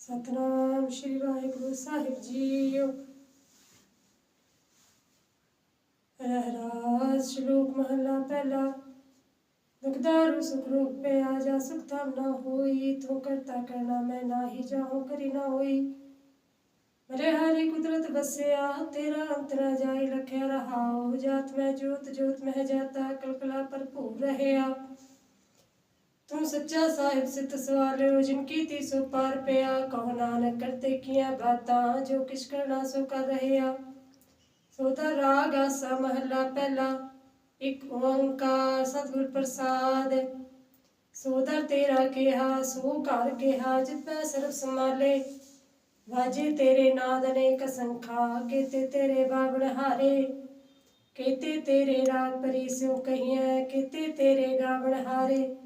ਸਤਨਾਮ ਸ਼੍ਰੀ ਵਾਹਿਗੁਰੂ ਸਾਹਿਬ ਜੀਓ। ਰਹਿਰਾਸ ਸ਼ਲੋਕ ਮਹਲਾ ਪਹਿਲਾ। ਦੁਖਦਾਰੂ ਸੁਖ ਰੂਪ ਪੇ ਆ ਜਾ ਸੁਖ ਧਮ ਨਾ ਹੋਈ ਤੂੰ ਕਰਤਾ ਕਰਨਾ ਮੈਂ ਨਾਹੀ ਜਾਹੂੰ ਕਰੀ ਨਾ ਹੋਈ। ਮਰੇ ਹਰੀ ਕੁਦਰਤ ਬਸਿਆ ਤੇਰਾ ਅੰਤ ਨਾ ਜਾਈ ਲਖਿਆ ਰਹਾਉ। ਜਾਤ ਮੈਂ ਜੋਤ ਜੋਤ ਮਹਿ ਜਾਤਾ, ਕਲਕਲਾ ਭਰਪੂਰ ਰਹਿਆ। ਤੂੰ ਸੱਚਾ ਸਾਹਿਬ ਸਿਤ ਸਵਾਲਿਓ ਜਿਨ ਕੀ ਤੀ ਸੋ ਪਾਰ ਪਿਆ, ਕਹੋ ਨਾਨਕ ਕਰਤੇ ਕੀਆਂ ਬਾਤਾਂ, ਜੋ ਕਿਛ ਕਰਨਾ ਸੋ ਕਰ ਰਹਿਆ। ਸੋ ਤਾਂ ਰਾਗ ਆਸਾ ਮਹੱਲਾ ਪਹਿਲਾ, ਇੱਕ ਓੰਕਾਰ ਸਤਿਗੁਰ ਪ੍ਰਸਾਦ। ਸੋਦਰ ਤੇਰਾ ਕਿਹਾ, ਸੋ ਘਰ ਕਿਹਾ, ਜਿਤ ਪੈ ਸਰਬ ਸਮਾਲੇ ਵਾਜੇ ਤੇਰੇ ਨਾਦ ਨੇ ਕਸੰਖਾ ਕੀਤੇ ਤੇਰੇ ਬਾਵਣ ਹਾਰੇ। ਕੀਤੇ ਤੇਰੇ ਰਾਗ ਪਰੀ ਸਿਉ ਕਹੀਐ, ਕੀਤੇ ਤੇਰੇ ਗਾਵਣ ਹਾਰੇ।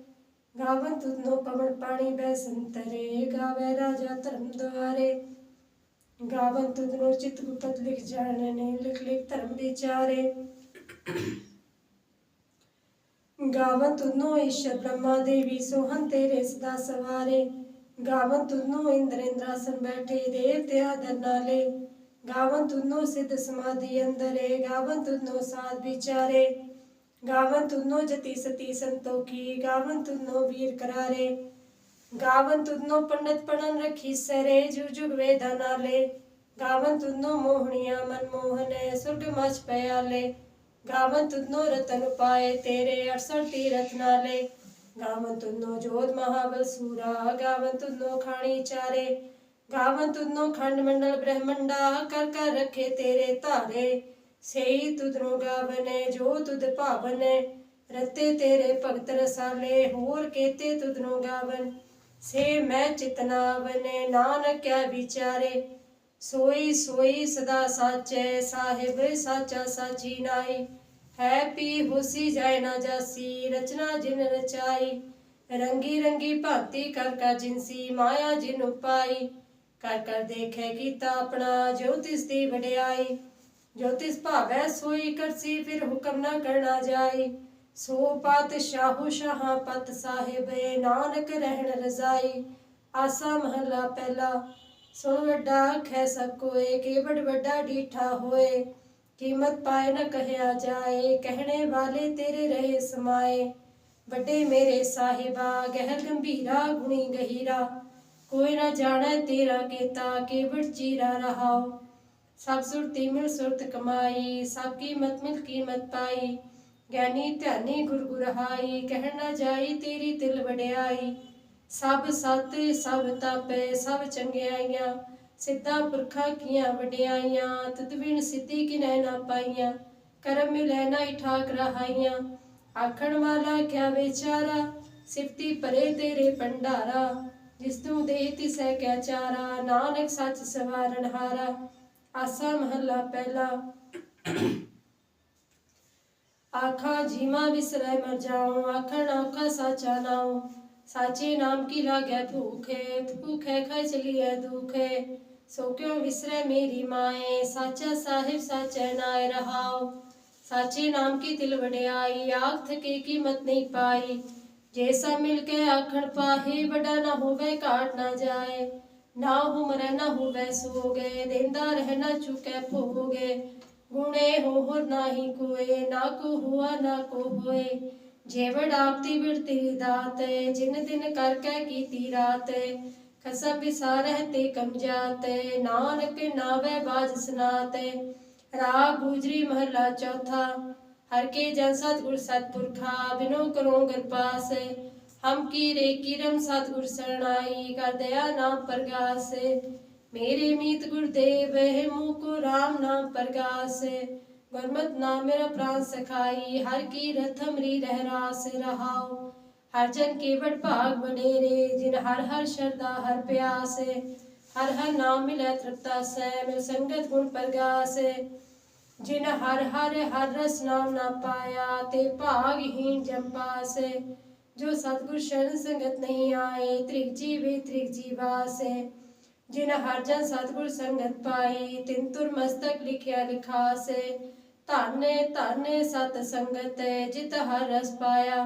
ਗਾਵਨ ਤੁਧਨੋ ਪਵਨ ਪਾਣੀ ਬੈ ਸੰਤਰੇ, ਗਾਵੇ ਰਾਜਾ ਧਰਮ ਦੁਆਰੇ। ਗਾਵਨ ਤੁਧਨੋ ਚਿਤ ਗੁਪਤ ਲਿਖ ਜਾਣਨੇ, ਲਿਖ ਲਿਖ ਧਰਮ ਵਿਚਾਰੇ। ਗਾਵਨ ਤੁਧਨੋ ਈਸ਼ਰ ਬ੍ਰਹਮਾ ਦੇਵੀ ਸੋਹਨ ਤੇਰੇ ਸਦਾ ਸਵਾਰੇ। ਗਾਵਨ ਤੁਧਨੋ ਇੰਦਰ ਇੰਦਰਾਸਨ ਬੈਠੇ ਦੇਵਤਿਆ ਦਰਨਾਲੇ ਗਾਵਨ ਤੁਧਨੋ ਸਿੱਧ ਸਮਾਧੀ ਅੰਦਰੇ, ਗਾਵਨ ਤੁਧਨੋ ਸਾਧ ਵਿਚਾਰੇ। ਗਾਵਨ ਤੁਧਨੋ ਜਤੀ ਸਤੀ ਸੰਤੋਖੀ ਗਾਵਨ ਤੁਧਨੋ ਵੀਰ ਕਰਾਰੇ। ਗਾਵਨ ਤੁਧਨੋ ਪੰਡਤ ਪੜਨ ਰਖੀ ਸਰੇ, ਜੁਗ ਜੁਗ ਵੇਦਾਂ ਨਾਲੇ। ਗਾਵਨ ਤੁਧਨੋ ਮੋਹਣੀਆਂ ਮਨ ਮੋਹਨੇ, ਸੁਰਗ ਮਚ ਪਿਆਲੇ ਗਾਵਨ ਤੁਧਨੋ ਰਤਨ ਪਾਏ ਤੇਰੇ 68 ਤੀਰਥ ਨਾਲੇ। ਗਾਵਨ ਤੁਧਨੋ ਜੋਤ ਮਹਾਬਲ ਸੂਰਾ, ਗਾਵਨ ਤੁਧਨੋ ਖਾਣੀ ਚਾਰੇ। ਗਾਵਨ ਤੁਧਨੋ ਖੰਡ ਮੰਡਲ ਬ੍ਰਹਮੰਡਾ, ਕਰ ਕਰ ਰੱਖੇ ਤੇਰੇ ਧਾਰੇ। ਸੇਈ ਤੁਧਨੋ ਗਾਵਨੇ, ਜੋ ਤੁਧ ਭਾਵਨੇ, ਰਤੇ ਤੇਰੇ ਭਗਤ ਰਸਾਲੇ, ਹੋਰ ਕੇਤੇ ਤੁਧਨੋ ਗਾਵਨ? ਸੇ ਮੈਂ ਚਿਤਨਾ ਨਾਨਕ ਕਿਆ ਵਿਚਾਰੇ, ਸੋਈ ਸੋਈ ਸਦਾ ਸਾਚੈ, ਸਾਹਿਬ ਸਾਚਾ ਸਾਚੀ ਨਾਈ। ਹੈ ਪੀ ਹੋਸੀ ਜਾਏ ਨਾ ਜਾਸੀ, ਰਚਨਾ ਜਿਨ ਰਚਾਈ। ਰੰਗੀ ਰੰਗੀ ਭਾਂਤੀ ਕਰ ਕਰ ਜਿਨਸੀ ਮਾਇਆ ਜਿਨ ਉਪਾਈ। ਕਰ ਕਰ ਦੇਖੈ ਕੀਤਾ ਆਪਣਾ, ਜੋ ਤਿਸ ਦੀ ਵਡਿਆਈ। ਜੋ ਤਿਸ ਭਾਵੈ ਸੋਈ ਕਰਸੀ, ਫਿਰ ਹੁਕਮ ਨਾ ਕਰਨਾ ਜਾਈ। ਸੋ ਪਤ ਸ਼ਾਹੂ ਸ਼ਾਹਾਂ ਪਤ ਸਾਹਿਬ, ਨਾਨਕ ਰਹਿਣ ਰਜ਼ਾਈ। ਆਸਾ ਮਹਲਾ ਪਹਿਲਾ, ਸੋ ਵੱਡਾ ਖੈ ਸਕੋਏ, ਕੇਵੜ ਵੱਡਾ ਡੀਠਾ ਹੋਏ। ਕੀਮਤ ਪਾਏ ਨ ਕਹਿਆ ਜਾਏ, ਕਹਿਣੇ ਵਾਲੇ ਤੇਰੇ ਰਹੇ ਸਮਾਏ। ਵੱਡੇ ਮੇਰੇ ਸਾਹਿਬਾ, ਗਹਿਰ ਗੰਭੀਰਾ ਗੁਣੀ ਗਹੀਰਾ। ਕੋਈ ਨਾ ਜਾਣੈ ਤੇਰਾ ਕੀਤਾ, ਕੇਵੜ ਚੀਰਾ ਰਹਾਓ ਸਭ ਸੁਰਤੀ ਮਿਲ ਸੁਰਤ ਕਮਾਈ, ਸਭ ਕੀਮਤ ਮਿਲ ਕੀਮਤ ਪਾਈ। ਗਿਆਨੀ ਧਿਆਨੀ ਗੁਰ ਗੁਰਹਾਈ ਕਹਿਣ ਨਾ ਜਾਈ ਤੇਰੀ ਤਿਲ ਵਡਿਆਈ। ਸਭ ਸਤ, ਸਭ ਤਪੇ, ਸਭ ਚੰਗਿਆਈਆਂ। ਸਿੱਧਾ ਪੁਰਖਾਂ ਕੀਆਂ ਵਡਿਆਈਆਂ ਤਦ ਬਿਨ ਸਿੱਧੀ ਕਿਨੈ ਨਾ ਪਾਈਆਂ। ਕਰਮ ਮਿਲੈ ਨਾ ਠਾਕ ਰਹਾਈਆਂ। ਆਖਣ ਵਾਲਾ ਕਿਆ ਵਿਚਾਰਾ? ਸਿਫਤੀ ਪਰੇ ਤੇਰੇ ਭੰਡਾਰਾ। ਜਿਸ ਤੂੰ ਦੇ ਤਿਸੈ ਕਿਆ ਚਾਰਾ। ਨਾਨਕ ਸੱਚ ਸਵਾਰਨ ਹਾਰਾ। ਆਸਾ ਮਹੱਲਾ ਪਹਿਲਾ ਆਖਾ ਜੀਵਾ ਵਿਸਰੈ ਮਰ ਜਾਉ ਆਖਣ ਔਖਾ ਸਾਚਾ ਨਾਉ ਸਾਚੇ ਨਾਮ ਕੀ ਲਾਗੈ ਭੂਖੇ ਭੂਖੇ ਖੈ ਚਲੀਐ ਦੁਖੇ ਸੋ ਕਿਉ ਵਿਸਰੈ ਮੇਰੀ ਮਾਏ ਸਾਚਾ ਸਾਹਿਬ ਸਾਚੈ ਨਾਇ ਰਹਾਉ ਸਾਚੇ ਨਾਮ ਕੀ ਤਿਲ ਵਡਿਆਈ ਆਖ ਥਕੇ ਕੀਮਤ ਨਹੀਂ ਪਾਈ ਜੇ ਸਭ ਮਿਲ ਕੇ ਆਖਣ ਪਾਹੇ ਵੱਡਾ ਨਾ ਹੋਵੇ ਘਾਟ ਨਾ ਜਾਏ ਨਾ ਹੋ ਮਰੈ ਨਾ ਹੋਵੇ ਦੇਂਦਾ ਰਹਿ ਚੁਕੈ ਭੋਗੇ। ਗੁਣੇ ਹੋਰ ਨਾਹੀ ਕੋਏ, ਨਾ ਕੋ ਹੁਆ, ਨਾ ਕੋ ਹੋਏ। ਜੇਵੜ ਆਪਤੀ ਬਿਰਤੀ ਦਾਤ, ਜਿਨ ਦਿਨ ਕਰ ਕੈ ਕੀਤੀ ਰਾਤ। ਖਸਮ ਵਿਸਾਰਹਿ ਤੇ ਕਮ ਜਾਤ, ਨਾਨਕ ਨਾਵੇ ਬਾਜ ਸਨਾਤ। ਰਾਗ ਗੁਜਰੀ ਮਹਲਾ ਚੌਥਾ, ਹਰ ਕੇ ਜਨ ਸਤਿਗੁਰ ਸਤਪੁਰਖਾ ਬਿਨੋ ਕਰੋ ਗਰਪਾਸ ਹਮ ਕੀ ਰੇ ਕਿਰਮ ਸਤਿਗੁਰ ਸਰਣਾਈ ਕਰ ਦਇਆ ਨਾਮ ਪ੍ਰਗਾਸ ਮੇਰੇ ਮੀਤ ਗੁਰਦੇਵ ਹੈ ਮੂਹ ਕੋ ਰਾਮ ਨਾਮ ਪ੍ਰਗਾਸ ਗੁਰਮਤ ਨਾਮ ਮੇਰਾ ਪ੍ਰਾਨ ਸਖਾਈ ਹਰ ਕੀ ਰਥ ਅਮਰੀ ਰਹਿ ਰਾਸ ਰਹਾਉ ਹਰ ਜਨ ਕੇਵੜ ਭਾਗ ਵਡੇਰੇ ਜਿਨ ਹਰ ਹਰ ਸ਼ਰਦਾ ਹਰ ਪਿਆਸ ਹਰ ਹਰ ਨਾਮ ਮਿਲੈ ਤ੍ਰਿਪਤਾ ਸੈ ਮਿਲ ਸੰਗਤ ਗੁਣ ਪ੍ਰਗਾਸ ਜਿਨ ਹਰ ਹਰ ਹਰ ਰਸ ਨਾਮ ਨਾ ਪਾਇਆ ਤੇ ਭਾਗਹੀਣ ਜੰਪਾਸ ਜੋ ਸਤਿਗੁਰ ਸ਼ਰਨ ਸੰਗਤ ਨਹੀਂ ਆਏ, ਤ੍ਰਿਗ ਜੀਵੇ, ਤ੍ਰਿਗ ਜੀਵਾਸੇ। ਜਿਨ ਹਰ ਜਨ ਸਤਿਗੁਰ ਸੰਗਤ ਪਾਈ ਤਿਨ ਤੁਰ ਮਸਤਕ ਲਿਖਿਆ ਲਿਖਾਸੇ। ਧਾਨੇ ਧਾਨੇ ਸਤ ਸੰਗਤ ਜਿਤ ਹਰ ਰਸ ਪਾਇਆ।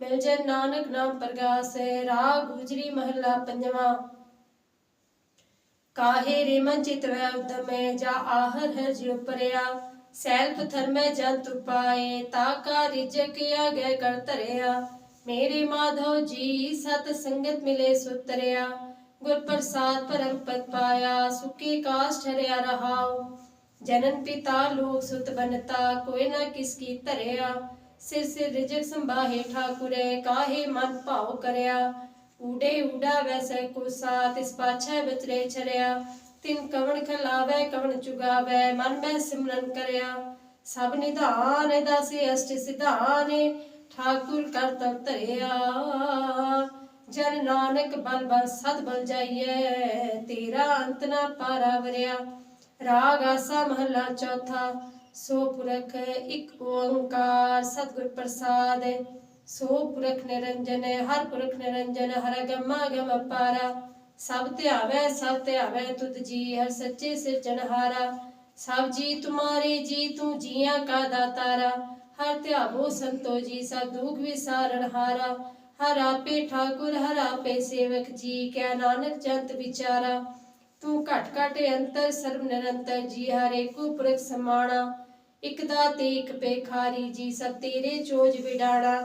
ਮਿਲ ਜਨ ਨਾਨਕ ਨਾਮ ਪ੍ਰਗਾਸ, ਰਾਗ ਗੁਜਰੀ ਮਹਲਾ ਪੰਜਵਾਂ। ਕਾਹੇ ਰੇ ਮਨ ਚਿਤ ਵੈ ਉਦਮੈ, ਜਾ ਆਹਰ ਹੈ ਜਿਉ ਪਰਿਆ। ਸੈਲ ਪਥਰ ਜੰਤ ਪਾਏ ਤਾ ਕਾ ਰਿਜਕ ਆਗੇ ਕਰ ਧਰਿਆ। ਮੇਰੇ ਮਾਧਵ ਜੀ, ਸਤ ਸੰਗਤ ਮਿਲੇ ਸੁਤਰਿਆ, ਗੁਰ ਪ੍ਰਸਾਦ ਪਰਮ ਪਦ ਪਾਇਆ, ਸੁਖੀ ਕਾਸ ਠਰਿਆ ਰਹਾਉ। ਜਨਨ ਪਿਤਾ ਲੋਕ ਸੁਤ ਬਨਤਾ, ਕੋਈ ਨਾ ਕਿਸ ਕੀ ਧਰਿਆ। ਸਿਰ ਸਿਰ ਰਿਜਕ ਸੰਭਾਹੇ ਠਾਕੁਰੇ, ਕਾਹੇ ਮਨ ਭਾਉ ਕਰਿਆ। ਊਡੇ ਊਡਾ ਵੈਸੈ ਕੋ ਸਾਤ ਇਸ ਪਾਛੈ ਵਿਚਰੇ ਛਰਿਆ। ਤਿਨ ਕਵਣ ਖਲਾਵੇ, ਕਵਣ ਚੁਗਾਵੇ, ਮਨ ਮੈਂ ਸਿਮਰਨ ਕਰਿਆ। ਸਭ ਨਿਧਾਨ, ਦਾਸੇ ਅਸ਼ਟ ਸਿਧਾਨੇ ਠਾਕੁਰ ਕਰਤਵ ਧਰਿਆ। ਜਨ ਨਾਨਕ ਬਲ ਬਲ ਸਦ ਬਲ ਜਾਈਐ, ਤੇਰਾ ਅੰਤ ਨਾ ਪਾਰਾ ਰਾਗ ਆਸਾ ਮਹਲਾ ਚੌਥਾ, ਸੋ ਪੁਰਖ ਇੱਕ ਓੰਕਾਰ ਸਤਿਗੁਰ ਪ੍ਰਸਾਦ। ਸੋ ਪੁਰਖ ਨਿਰੰਜਨ, ਹਰ ਪੁਰਖ ਨਿਰੰਜਨ, ਹਰ ਗਮਾ ਗਮ ਪਾਰਾ ਸਭ ਧਿਆਵੈ ਸਭ ਧਿਆਵੈ ਤੁਧ ਜੀ, ਹਰ ਸੱਚੇ ਸਿਰਜਣਹਾਰਾ ਸਭ ਜੀ ਤੁਮਾਰੇ ਜੀ, ਤੂੰ ਜੀਆਂ ਕਾ ਦਾਤਾਰਾ। ਹਰ ਧਿਆਵੋ ਸੰਤੋ ਜੀ, ਸਭ ਦੁਖ ਵਿਸਾਰਣ ਹਾਰਾ। ਹਰ ਆਪੇ ਠਾਕੁਰ, ਹਰ ਆਪੇ ਸੇਵਕ ਜੀ ਕਿਆ ਨਾਨਕ ਜੰਤ ਵਿਚਾਰਾ। ਤੂੰ ਘਟ ਘਟ ਅੰਤਰ, ਸਰਬ ਨਿਰੰਤਰ ਜੀ, ਹਰੇ ਕੋ ਪੁਰਖ ਸਮਾਣਾ। ਇਕ ਦਾਤੇ, ਇਕ ਪੇਖਾਰੀ ਜੀ, ਸਭ ਤੇਰੇ ਚੋਜ ਵਿਡਾਣਾ।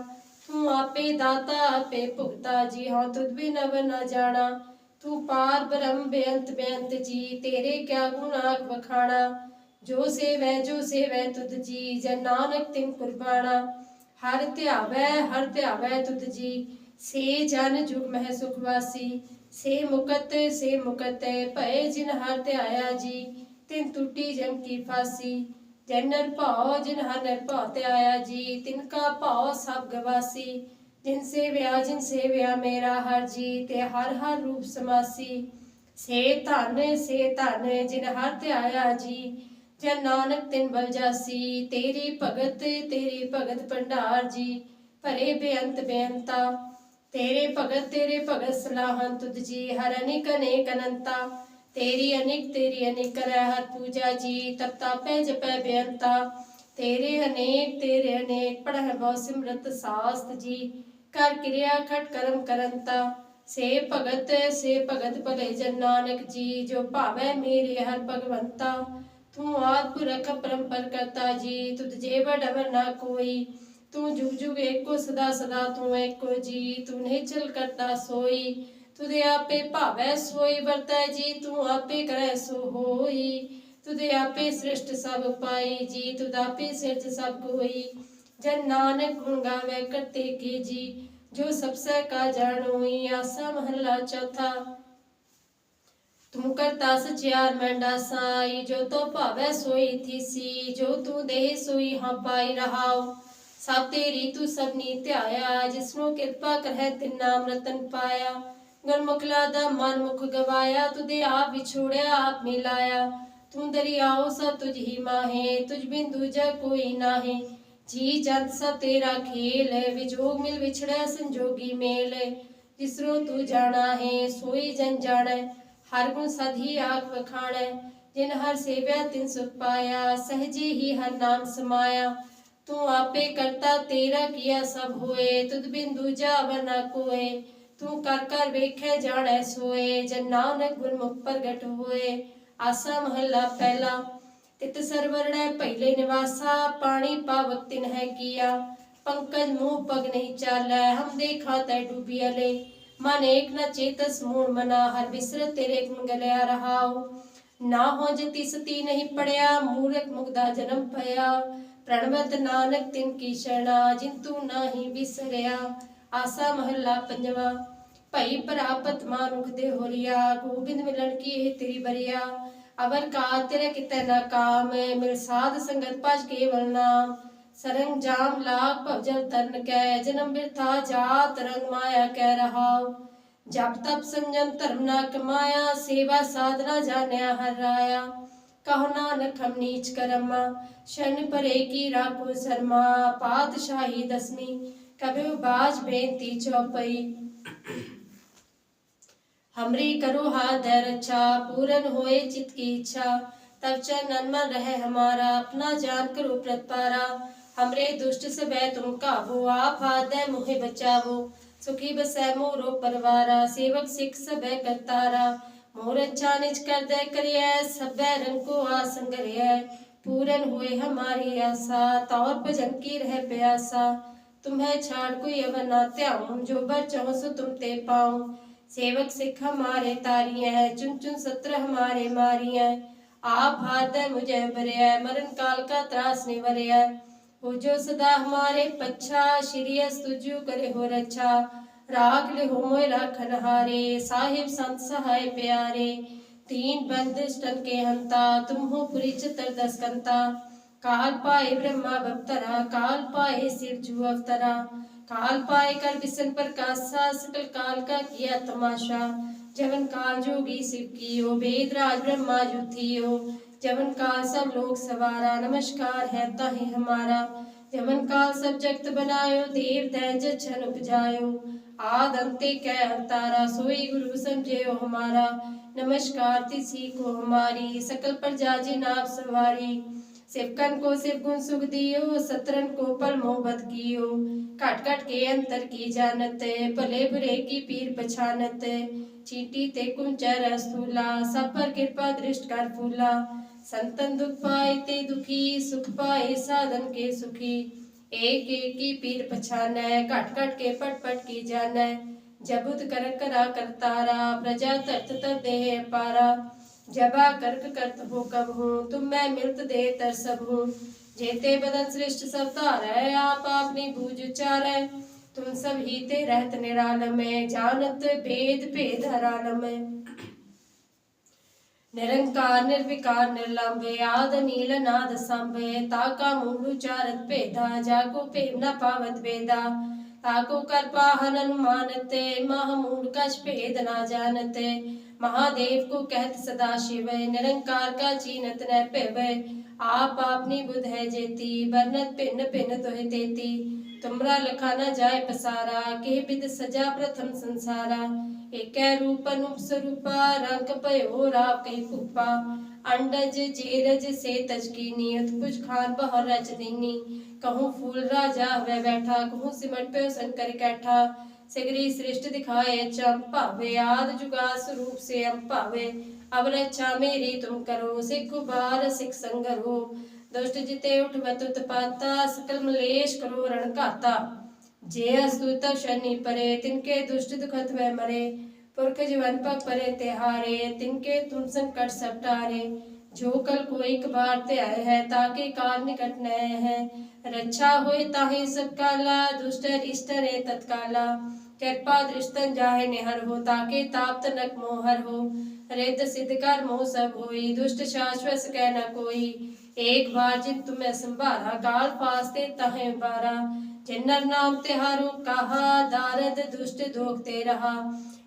ਤੂੰ ਆਪੇ ਦਾਤਾ, ਆਪੇ ਭੁਗਤਾ ਜੀ ਹਾਂ ਤੁਧ ਬਿਨ ਅਵਰ ਨਾ ਜਾਣਾ। ਤੂੰ ਪਾਰ ਬ੍ਰਹਮ ਬੇਅੰਤ ਬੇਅੰਤ ਜੀ, ਤੇਰੇ ਕਿਆ ਗੁਣ ਆਖ ਵਖਾਣਾ। ਜੋ ਸੇਵੈ ਜੋ ਸੇਵੈ ਤੁਧ ਜੀ ਜਨ ਨਾਨਕ ਤਿਨ ਕੁਰਬਾਨਾ। ਹਰ ਧਿਆਵੈ ਹਰ ਧਿਆਵੈ ਤੁਧ ਜੀ, ਸੇ ਜਨ ਜੁਗ ਮਹਿ ਸੁਖ ਵਾਸੀ। ਸੇ ਮੁਕਤ ਸੇ ਮੁਕਤ ਭਏ ਜਿਨ ਹਰ ਧਿਆਇਆ ਜੀ, ਤਿਨ ਟੁੱਟੀ ਜਮ ਕੀ ਫਾਸੀ। ਜਨਰ ਭਾਉ, ਜਿਨ ਹਰ ਨਰ ਭਾਉ ਧਿਆਇਆ ਜੀ, ਤਿਨ ਕਾ ਭਾਉ ਸਭ ਗਵਾਸੀ। ਜਿਨ ਸੇਵਿਆ ਜਿਨ ਸੇਵਿਆ ਮੇਰਾ ਹਰ ਜੀ, ਤੇ ਹਰ ਹਰ ਰੂਪ ਸਮਾਸੀ। ਸੇ ਧਨ ਸੇ ਧਨ ਜਿਨ ਹਰ ਧਿਆਇਆ ਜੀ ਜਨ ਨਾਨਕ ਤਿਨ ਬਲ ਜਾਸੀ, ਤੇਰੀ ਭਗਤ ਤੇਰੀ ਭਗਤ ਭੰਡਾਰ ਜੀ, ਭਰੇ ਬੇਅੰਤ ਬੇਅੰਤਾ। ਤੇਰੇ ਭਗਤ ਤੇਰੇ ਭਗਤ ਸਲਾਹਨ ਤੁਧ ਜੀ, ਹਰ ਅਨਿਕ ਅਨੇਕ ਅਨੰਤਾ। ਤੇਰੀ ਅਨਿਕ ਤੇਰੀ ਅਨਿਕ ਕਰੈ ਹਰ ਪੂਜਾ ਜੀ ਤਪਤਾ ਪੈ ਜਪੈ ਬੇਅੰਤਾ। ਤੇਰੇ ਅਨੇਕ ਤੇਰੇ ਅਨੇਕ, ਪੜਹਿ ਬਹੁ ਸਿਮਰਤ ਸਾਸਤ ਜੀ। ਕਰ ਕਿਰਿਆ ਖਟ ਕਰਮ ਕਰੰਤਾ। ਸੇ ਭਗਤ ਸੇ ਭਗਤ ਭਲੇ ਜਨ ਨਾਨਕ ਜੀ, ਜੋ ਭਾਵੈ ਮੇਰੇ ਹਰ ਭਗਵੰਤਾ। ਤੂੰ ਆਦ ਪੁਰਖ ਪਰੰਪਰ ਕਰਤਾ ਜੀ, ਤੁਧ ਜੇ ਵਡਵਰ ਨਾ ਕੋਈ, ਤੂੰ ਜੁਗ ਜੁਗ ਏਕੋ ਸਦਾ ਸਦਾ ਤੂੰ ਏਕੋ ਜੀ, ਤੂੰ ਨਿਚਲ ਕਰਤਾ ਸੋਈ ਤੁਦੇ ਆਪੇ ਭਾਵੈ ਸੋਈ ਵਰਤੈ ਜੀ, ਤੂੰ ਆਪੇ ਕਰੈ ਸੋ ਹੋਈ ਤੁਦੇ ਆਪੇ ਸ੍ਰਿਸ਼ਟ ਸਭ ਪਾਈ ਜੀ, ਤੁਧ ਆਪੇ ਸਿਰਜ ਸਭ ਕੋਈ, ਜਨ ਨਾਨਕ ਗੁਣ ਗਾਵੇ ਕਰਤੇ ਕੀ ਜੀ, ਜੋ ਸਭ ਸੇ ਕਾ ਜਾਣੋਈ ਆਸਾ ਮਹੱਲਾ ਚੌਥਾ। ਤੂੰ ਕਰਤਾ ਸਚਿਆਰ ਮੈਂਡਾ ਸਾਈ ਜੋ ਤੋ ਭਾਵੈ ਸੋਈ ਥੀਸੀ, ਜੋ ਤੂੰ ਦੇਹ ਸੋਈ, ਹਾਂ ਪਾਈ ਰਹਾਉ ਸਭ ਤੇਰੀ ਤੂੰ ਸਭਨੀ ਧਿਆਇਆ, ਜਿਸਨੂੰ ਕਿਰਪਾ ਕਰਹਿ ਤਿਨ ਨਾਮ ਰਤਨ ਪਾਇਆ। ਗੁਰਮੁਖ ਲਾਦਾ ਮਨ ਮੁਖ ਗਵਾਇਆ, ਤੁਦੇ ਆਪ ਵਿਛੋੜਿਆ, ਆਪ ਮਿਲਾਇਆ। ਤੂੰ ਦਰਿਆਓ, ਸਭ ਤੁਝ ਹੀ ਮਾਹੇ, ਤੁਝ ਬਿਨ ਦੂਜਾ ਕੋਈ ਨਾਹੀ। ਜੀ ਜੰਤ ਸਭ ਤੇਰਾ ਖੇਲ, ਵਿਜੋਗ ਮਿਲ ਵਿਛੜਿਆ ਸੰਜੋਗੀ ਮੇਲ। ਹੈ ਜਿਸਰੋ ਤੂੰ ਜਾਣਾ ਹੈ, ਸੋਈ ਜਨ ਜਾਣੈ ਹਰ ਗੁਣ ਸਧੀ ਆਖ ਵਖਾਣੈ, ਜਿਨ ਹਰ ਸੇਵਿਆ ਤਿਨ ਸੁਖ ਪਾਇਆ, ਸਹਜੀ ਹੀ ਹਰ ਨਾਮ ਸਮਾਇਆ। ਤੂੰ ਆਪੇ ਕਰਤਾ ਤੇਰਾ ਕੀਆ ਸਭ ਹੋਏ, ਤੁਧ ਬਿਨ ਦੂਜਾ ਅਵਰ ਨਾ ਕੋਏ। ਤੂੰ ਕਰ ਕਰ ਵੇਖੈ ਜਾਣੈ ਸੋਏ, ਜਨ ਨਾਨਕ ਗੁਰਮੁਖ ਪ੍ਰਗਟ ਹੋਏ। ਆਸਾ ਮਹੱਲਾ ਪਹਿਲਾ, ਤਿਤ ਸਰਵਰਣੈ ਪਹਿਲੇ ਨਿਵਾਸਾ, ਪਾਣੀ ਪਾਵਕ ਤਿਨ ਹੈ ਕੀਆ। ਪੰਕਜ ਮੂਹ ਪਗ ਨਹੀਂ ਚਾਲੈ, ਹਮ ਦੇਖਾ ਤੈ ਡੂਬੀਅਲੇ ਮਨ ਏਕ ਨ ਚੇਤਸ ਮੂੜ ਮਨਾ, ਹਰ ਬਿਸਰ ਤੇਰੇ ਗੁਣ ਗਲਿਆ ਰਹਾਉ। ਨਾ ਹੋ ਜਤੀ ਸਤੀ ਨਹੀਂ ਪੜਿਆ, ਮੂਰਖ ਮੁਗਦਾ ਜਨਮ ਭਇਆ। ਪ੍ਰਣਵਤ ਨਾਨਕ ਤਿਨ ਕੀ ਸ਼ਰਣਾ ਜਿਨ ਤੂੰ ਨਾਹੀ ਬਿਸਰਿਆ। ਆਸਾ ਮਹੱਲਾ ਭਈ ਪ੍ਰਾਪਤ ਮਾਨੁਖ ਦੇ ਹੋਰੀਆ। ਗੋਬਿੰਦ ਮਿਲਣ ਕੀ ਇਹ ਤੇਰੀ ਬਰੀਆ? ਅਵਰ ਕਾ ਤੇਰੇ ਕਿਤੇ ਨਾ ਕਾਮ ਮਿਲ ਸਾਧ ਸੰਗਤ ਭਜ ਕੇਵਲ ਨਾਮ। सरंग जाम लाग भवजल तन कै जन्म बिरथा जात रंग माया कह रहा जप तप संजम धर्म ना कमाया सेवा साधना जानिया हर राया कहो नानक हम नीच कर्मा शन परे की राखो शर्मा पातशाही दसमी कभी बाज बेनती चौपई हमरी करो हाथ धैर अच्छा पूरन होए चित की इच्छा तब चरणन मन रहे हमारा अपना जान करो प्रतपारा हमरे दुष्ट से भय तुम काबो आप हाथ है, मुहे बचावो सुखी बसै मोरो परवारा, सेवक सिख सब करतारा। मोर अच्छा निज कर दे करिए सबै रंग को आसंगरिए पूरन हुए हमारी आशा तौर भजन की रह प्यासा। तुम्हें छाड़ कोई अब ना त्याऊं, जो बर चाहो सो तुम ते पाऊँ। सेवक सिख हमारे तारी है, चुन चुन सत्र हमारे मारी है आप हाथ है मुझे भरे मरण काल का त्रास निवरे है हो जो सदा हमारे पच्छा श्री तुझु करे हो रच्छा राख ले हो मोय राखन हारे साहिब संत सहाय प्यारे तीन बंद स्टन के हंता तुम हो पुरी चितर दस कंता काल पाए ब्रह्मा भक्तरा काल पाए शिव जू अवतरा काल पाए कर विसन प्रकाशा सकल काल का किया तमाशा जवन काल जोगी शिव कियो वेद राज ब्रह्मा युथियो जवन काल सब लोग सवारा नमस्कार है ताहि हमारा जवन काल सब जगत बनायो देव दैज छन उपजायो आद अंते कै अवतारा सोई गुरु समझेयो हमारा नमस्कार तिसी को हमारी सकल प्रजा जी नाप सवारी सेवकन को सिर गुण सुख दियो सत्रन को पल मोहब्बत कियो काट काट के अंतर की जानत भले बुरे की पीर पछानत चीटी ते कुंचर स्थूला सब पर कृपा दृष्ट कर फूला संतन दुख पाए ते दुखी सुख पाए साधन के सुखी। एक एक की पीर पछानै घट घट के पट पट की जानै जबुत कर करा करतारा प्रजा तरत तर देह पारा। जबा कर्क करत हो कब हूँ, तुम मैं मिलत दे तर सब हूँ। जेते बदन सृष्ट सब तारै आप अपनी बूझ उचारै तुम सब ही ते रहत निरालम जानत भेद भेद हरालम ਨਿਰੰਕਾਰ, ਨਿਰਵਿਕਾਰ ਨਿਰਲੰਭੇ ਆਦ ਨੀਲ ਨਾਦ ਸੰਭੇ ਤਾਕਾ ਮੂਲ ਉਚਾਰਤ ਭੇਦਾ, ਜਾ ਕੋ ਭੇਮ ਨ ਪਾਵਤ ਵੇਦਾ ਤਾਕੋ ਕਰਪਾ ਹਨਨ ਮਾਨਤੇ ਮਹਮੂਡ ਕਛ ਭੇਦ ਨਾ ਜਾਣਤੇ महादेव को कहत सदा शिव, निरंकार का चीनत न पेवे। आप अपनी बुध है जेती, बरनत पिन पिन तोह तेती तुमरा लखा न जाय पसारा, के विद सजा प्रथम संसारा। एक रूप अनुप स्वरूपा रंग पयो राव कही फूपा। अंडज, जेरज से तज की नियत कुछ खान बहर रच दीनी। कहूँ फूल राजा वह बैठा, कहूँ सिमट पे संकर कैठा। ਸਿਗਰੀ ਸ੍ਰਿਸ਼ਟ ਦਿਖਾਏ ਚੰ ਭਾਵੇ ਆਦ ਜੁਗਾਸ ਰੂਪ ਸੇ ਅਮ ਭਾਵੇ ਅਬ ਰਛਾ ਮੇਰੀ ਤੁਮ ਕਰੋ, ਸਿਖ ਬਾਰ ਸਿਖ ਸੰਗਰੋ। ਦੁਸ਼ਟ ਜਿਤੇ ਉਠ ਮਤ ਉਤਪਾਤਾ ਸਕਲ ਮਲੇਸ਼ ਕਰੋ ਰਣ ਘਾਤਾ। ਜੇ ਅਸਤੂਤ ਸ਼ਨੀ ਪਰੇ, ਤਿਨਕੇ ਦੁਸ਼ਟ ਦੁਖਤ ਵੈ ਮਰੇ। ਪੁਰਖ ਜੀਵਨ ਪਾ ਪਰੇ ਤਿਹਾਰੇ, ਤਿਨਕੇ ਤੁਮ ਸੰਕਟ ਸਭ ਟਾਰੇ ਜੋ ਕਲ ਕੋਈ ਕਬਾਰ ਤੇ ਆਏ ਹੈ, ਤਾਂ ਕਿ ਕਾਰ ਨਿਕਟ ਨਏ ਹੈ। रक्षा होए ताहि सब काला दुष्ट इष्ट रे तत्काला कृपा दृष्टन जाहे निहर हो ताके ताप तनक मोहर हो रिद्ध सिद्ध कर मोह सब होई दुष्ट शाश्वत कह न कोई एक बार जिन तुम्हें संभारा काल फास्ते तहे बारा जिन्नर नाम तिहारो कहा दारद दुष्ट दोखते रहा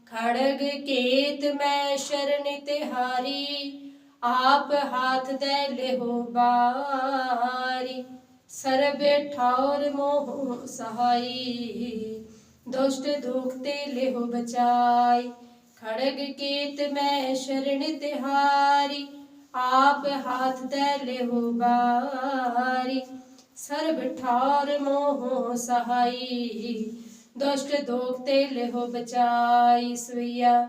खड़ग केत मैं शरण तिहारी आप हाथ दे ले हो बारी ਸਰਬੇ ਠਾਉਰ ਮੋਹ ਸਹਾਈ, ਦੁਸ਼ਟ ਦੁਖ ਤੇ ਲਿਹੁ ਬਚਾਈ। ਖੜਗ ਕੀਤ ਮੈਂ ਸ਼ਰਣ ਤਿਹਾਰੀ, ਆਪ ਹਾਥ ਤੇ ਲਿਹੁ ਬਾਰੀ ਸਰਬ ਠਾਉਰ ਮੋਹ ਸਹਾਈ, ਦੁਸ਼ਟ ਦੁਖ ਤੇ ਲਿਹੁ ਬਚਾਈ। ਸਵਈਆ,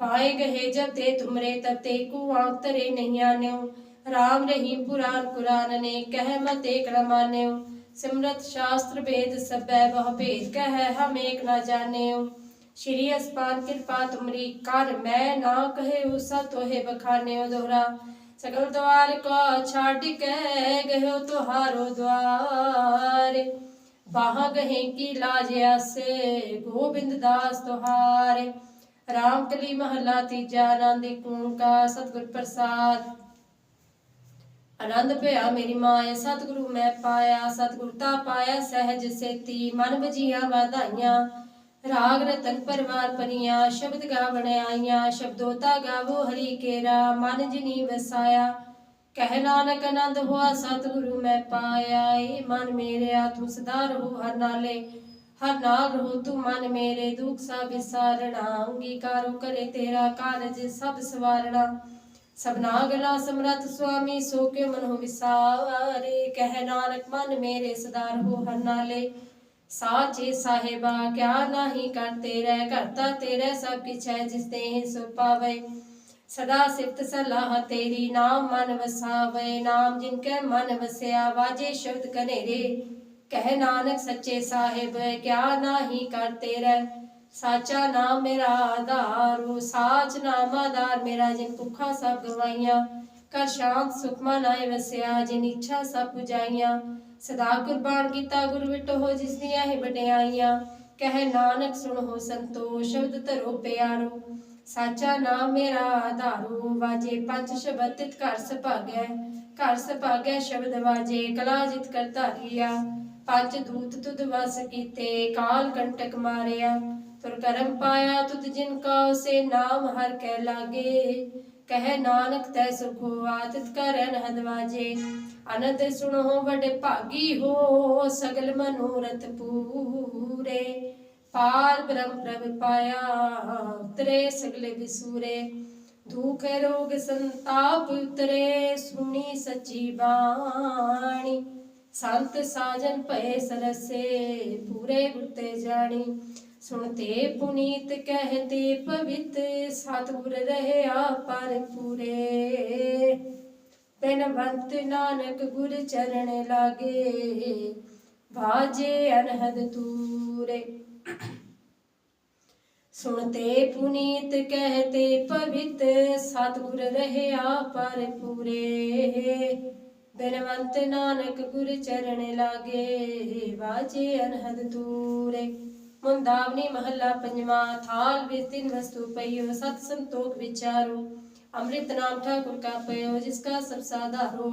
ਪਾਏ ਗਏ ਜਬ ਤੇ ਤੁਮਰੇ ਤਬ ਤੇ ਕੋ ਆਂਤਰੇ ਨਹੀਂ ਆਨਿਓ राम रही पुराण कुरान ने कह मत एक न मान्यो सिमरत शास्त्र वेद सब वह भेद कह हम एक न जान्यो श्री अस्पान कृपा तुमरी कर मैं ना कहे उसा तोहे बखान्यो दोहरा सकल द्वार को छाड़ के गयो तुहारो द्वार बाहा गहे की लाज आसे गोविंद दास तुहारे राम कली महला तीजा आनंद एक ओंकार सतगुर प्रसाद ਆਨੰਦ ਭਇਆ ਮੇਰੀ ਮਾਂ ਸਤਿਗੁਰੂ ਮੈਂ ਪਾਇਆ ਸਤਿਗੁਰਤਾ ਪਾਇਆ, ਸਹਿਜ ਸੇਤੀ, ਮਨ ਵਜੀਆਂ ਵਾਧਾਈਆਂ। ਰਾਗ ਰਤਨ ਪਰਵਾਰ ਪਨੀਆਂ, ਸ਼ਬਦ ਗਾਵਣ ਆਈਆਂ ਸ਼ਬਦੋਤਾ ਗਾਵੋ ਹਰੀ ਕੇਰਾ, ਮਨ ਜਿਨੀ ਵਸਾਇਆ। ਕਹਿ ਨਾਨਕ ਆਨੰਦ ਹੋਆ, ਸਤਿਗੁਰੂ ਮੈਂ ਪਾਇਆ, ਏ ਮਨ ਮੇਰਿਆ, ਤੂੰ ਸਦਾ ਰਹੋ ਹਰ ਨਾਲੇ। ਹਰ ਨਾਲ ਰਹੋ ਤੂੰ ਮਨ ਮੇਰੇ, ਦੁੱਖ ਸਭ ਵਿਸਾਰਣਾ ਅੰਗੀਕਾਰੋ ਕਰੇ ਤੇਰਾ ਕਾਰਜ ਸਭ ਸਵਾਰਣਾ। ਸਭਨਾ ਗਲਾ ਸਮਰਤ ਸੁਆਮੀ, ਸੋ ਕੇ ਮਨ ਵਿਸਾਰੇ? ਕਹਿ ਨਾਨਕ, ਮਨ ਮੇਰੇ ਸਦਾ ਰਹੋ ਹਰ ਨਾਲੇ। ਸਾਚੇ ਸਾਹਿਬਾ, ਕਿਆ ਨਾਹੀ ਕਰ ਤੇਰੇ? ਕਰਤਾ ਤੇਰੇ ਸਭ ਕਿਛ ਹੈ ਜਿਸ ਤੇ ਸੋ ਪਾਵੇ। ਸਦਾ ਸਿਫਤ ਸਲਾਹ ਤੇਰੀ, ਨਾਮ ਮਨ ਵਸਾਵੇ। ਨਾਮ ਜਿਨ ਕੈ ਮਨ ਵਸਿਆ, ਵਾਜੇ ਸ਼ਬਦ ਕਨੇਰੇ ਕਹਿ ਨਾਨਕ, ਸੱਚੇ ਸਾਹਿਬ, ਕਿਆ ਨਾਹੀ ਕਰਤੇ ਰਹਿ ਸਾਚਾ ਨਾਮ ਮੇਰਾ ਆਧਾਰੂ ਸਾਚ ਨਾਮ ਆਧਾਰ ਮੇਰਾ, ਜਿਨ ਭੁੱਖਾ ਸਭ ਗਵਾਈਆਂ। ਕਰ ਸ਼ਾਂਤ ਸੁਖ ਮਨ ਵਸਿਆ, ਜਿਨ ਇੱਛਾ ਸਭ ਪੁਜਾਈਆਂ। ਸਦਾ ਕੁਰਬਾਨ ਕੀਤਾ ਗੁਰ ਵਿਟੋ ਜਿਸ ਦੀਆਂ ਹੀ ਵਡਿਆਈਆਂ ਕਹਿ ਨਾਨਕ ਸੁਣੋ ਸੰਤੋਖ ਸ਼ਬਦ ਧਰੋ ਪਿਆਰੋ। ਸਾਚਾ ਨਾਮ ਮੇਰਾ ਆਧਾਰੂ ਵਾਜੇ ਪੰਜ ਸ਼ਬਦ ਘਰ ਸੁਭਾਗੈ। ਘਰ ਸੁਭਾਗੈ ਸ਼ਬਦ ਵਾਜੇ, ਕਲਾ ਜਿਤ ਕਰ ਧਾਰੀਆ ਪੰਜ ਦੂਤ ਤੁਧ ਵਸ ਕੀਤੇ, ਕਾਲ ਕੰਟਕ ਮਾਰਿਆ। ਤੁਰ ਕਰਮ ਪਾਇਆ ਤੁਧ ਜਿਨ ਕਾ ਉਸੇ ਨਾਮ ਹਰ ਕੈ ਲਾਗੇ। ਕਹਿ ਨਾਨਕ ਤੈ ਸੁਖ ਹੋਆ ਤਿਤ ਕਰ ਅਨੰਦ ਸੁਣੋ ਵੱਡੇ ਭਾਗੀ ਹੋ ਸਗਲ ਮਨੋਰਥ ਪੂਰੇ। ਪਾਰ ਬ੍ਰਹਮ ਪ੍ਰਭ ਪਾਇਆ ਉਤਰੇ ਸਗਲੇ ਵਿਸੂਰੇ। ਦੁਖ ਰੋਗ ਸੰਤਾਪ ਉਤਰੇ ਸੁਣੀ ਸਚੀ ਬਾਣੀ। ਸੰਤ ਸਾਜਨ ਭਏ ਸਰਸੇ ਪੂਰੇ ਗੁਰਤੇ ਜਾਣੀ। ਸੁਣਤੇ ਪੁਨੀਤ ਕਹਤੇ ਪਵਿੱਤ, ਸਤਿਗੁਰ ਰਹਿਆ ਪਰ ਪੂਰੇ ਬਿਨਵੰਤ ਨਾਨਕ ਗੁਰ ਚਰਨ ਲਾਗੇ ਬਾਜੇ ਅਨਹਦ ਤੂਰੇ ਸੁਣਤੇ ਪੁਨੀਤ ਕਹਤੇ ਪਵਿੱਤ, ਸਤਿਗੁਰ ਰਹਿਆ ਪਰ ਪੂਰੇ ਬਿਨਵੰਤ ਨਾਨਕ ਗੁਰ ਚਰਨ ਲਾਗੇ ਬਾਜੇ ਅਨਹਦ ਤੂਰੇ ਮੁੰਦਾਵਨੀ ਮਹੱਲਾ ਪੰਜਵਾਂ, ਥਾਲ ਵਿੱਚ ਤਿੰਨ ਵਸਤੂ ਪਈਓ ਸਤ ਸੰਤੋਖ ਵਿਚਾਰੋ। ਅੰਮ੍ਰਿਤ ਨਾਮ ਠਾਕੁਰ ਕਾ ਪਇਓ, ਜਿਸ ਕਾ ਸਭ ਸਾਧਾਰੋ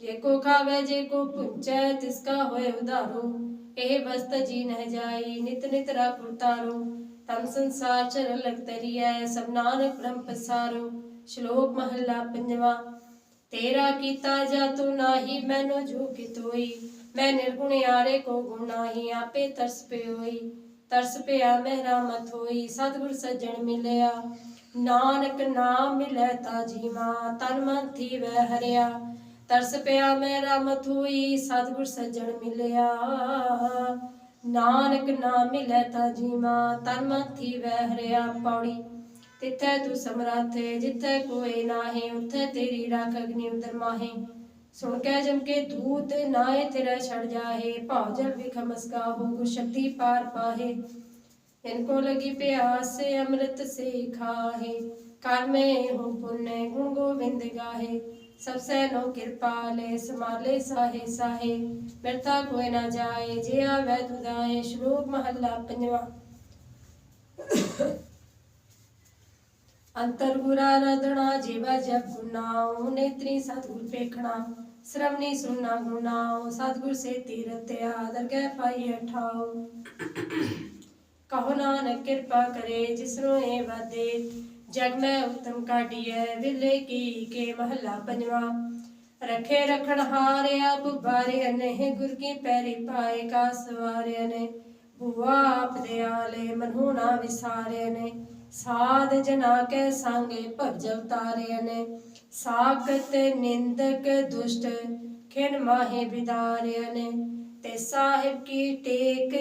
ਜੇ ਕੋ ਖਾਵੇ, ਜੇ ਕੋ ਪੁੰਚੈ, ਤਿਸ ਕਾ ਹੋਏ ਉਧਾਰੋ। ਇਹ ਵਸਤ ਜੀ ਨਹਿ ਜਾਈ, ਨਿਤ ਨਿਤ ਰਾ ਪੁਰਤਾਰੋ ਤਮ ਸੰਸਾਰ ਚਰ ਲਗ ਤਰੀਐ, ਸਭ ਨਾਨਕ ਬ੍ਰਹਮ ਪਸਾਰੋ। ਸ਼ਲੋਕ ਮਹੱਲਾ ਪੰਜਵਾ, ਤੇਰਾ ਕੀਤਾ ਜਾ ਤੂੰ ਨਾਹੀ, ਮੈਨੂੰ ਜੋ ਕਿਤੋਈ ਮੈਂ ਨਿਰਗੁਣ ਆਰੇ ਕੋ ਗੁਣ ਨਾਹੀ, ਆਪੇ ਤਰਸ ਪਿਓਈ। ਤਰਸ ਪਿਆ, ਮਹਿਰਾ ਮਤ ਹੋਈ, ਸਤਿਗੁਰ ਸੱਜਣ ਮਿਲਿਆ। ਨਾਨਕ ਨਾਮ ਮਿਲੈ ਤਾ ਜੀਵਾ, ਤਨ ਮਨ ਥੀ ਵੈ ਹਰਿਆ। ਤਰਸ ਪਿਆ, ਮਹਿਰਾ ਮਤ ਹੋਈ, ਸਤਿਗੁਰ ਸੱਜਣ ਮਿਲਿਆ। ਨਾਨਕ ਨਾਮ ਮਿਲੈ ਤਾ ਜੀਵਾ, ਤਨ ਮਨ ਥੀ ਹਰਿਆ। ਪੌੜੀ, ਤਿੱਥੈ ਤੂੰ ਸਮਰੱਥ ਹੈ ਜਿੱਥੈ ਕੋਈ ਨਾਹੀ, ਉੱਥੇ ਤੇਰੀ ਰਾਖ ਅਗਨੀ ਉਦਰ ਮਾਹੇ। ਸੁਣ ਕੇ ਜਮ ਕੇ ਦੂਤ ਨਾਏ ਤੇਰਾ ਛੜ ਜਾਹੇ ਭਾਉ ਜਲ ਵਿਖ ਮਸਕਾ ਹੋ ਗੁਰ ਸ਼ਕਤੀ ਪਾਰ ਪਾਹੇ। ਇਨਕੋ ਲਗੀ ਪਿਆਸ, ਅੰਮ੍ਰਿਤ ਸੇ ਖਾਹੇ। ਕਰ ਮੈਂ ਹੂੰ ਪੁੰਨੇ, ਗੁਣ ਗੋਬਿੰਦ ਗਾਹੇ। ਸਭ ਸੈਨੋ ਕਿਰਪਾਲੇ ਸਮਾਲੇ ਸਾਹੇ ਸਾਹੇ। ਮਿਰਤਾ ਕੋਈ ਨਾ ਜਾਏ ਜੇ ਆਵੇ ਤੁਦਾਏ ਸ਼ਲੋਕ ਮਹੱਲਾ ਪੰਜਵਾਂ। ਅੰਤਰ ਗੁਰਾ ਰਦਣਾ ਜੀਵਾ ਜਪ ਗੁਨਾਉ ਨੇਤਰੀ ਸਤਿਗੁਰ ਪੇਖਣਾ ਸ਼ਰਵਣੀ ਸੁਨਾ ਗੁਨਾਉ ਸਤਿਗੁਰ ਸੇ ਤੀਰਤ ਆਦਰ ਕੈ ਕਹੋ ਨਾਨਕ ਕਿਰਪਾ ਕਰੇ ਜਿਸਨੂੰ ਇਹ ਵਾਦੇ, ਜਗ ਮੈਂ ਉਤਮ ਕਾਢੀਐ ਵਿਲੇ ਕੀ ਕੇ ਮਹੱਲਾ ਪੰਜਵਾ। ਰਖੇ ਰਖਣ ਹਾਰਿਆ ਬੁਬਾਰੇ ਨੇ ਗੁਰ ਕੀ ਪੈਰੀ ਪਾਏ ਕਾ ਸਵਾਰਿਆ ਨੇ। ਬੁਆ ਆਪ ਦੇ ਆਲੇ ਨਾ ਵਿਸਾਰਿਆ ਨੇ। ਸਾਧ ਜਨਾ ਕੇ ਸੰਗੇ ਭਜ ਉਤਾਰੇ ਨੇ ਸਾਖਤ ਨਿੰਦਕ ਦੁਸ਼ਟ ਖਿਨ ਮਾਹੇ ਵਿਦਾਰੇ ਨੇ ਤੇ ਸਾਹਿਬ ਕੀ ਟੇਕ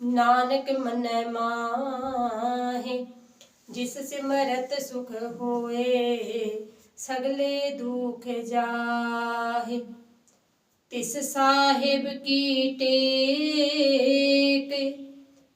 ਨਾਨਕ ਮਨੈ ਮਾਹੇ, ਜਿਸ ਸਿਮਰਤ ਸੁਖ ਹੋਏ, ਸਗਲੇ ਦੁਖ ਜਾਹੇ। ਤਿਸ ਸਾਹਿਬ ਕੀ ਟੇਕ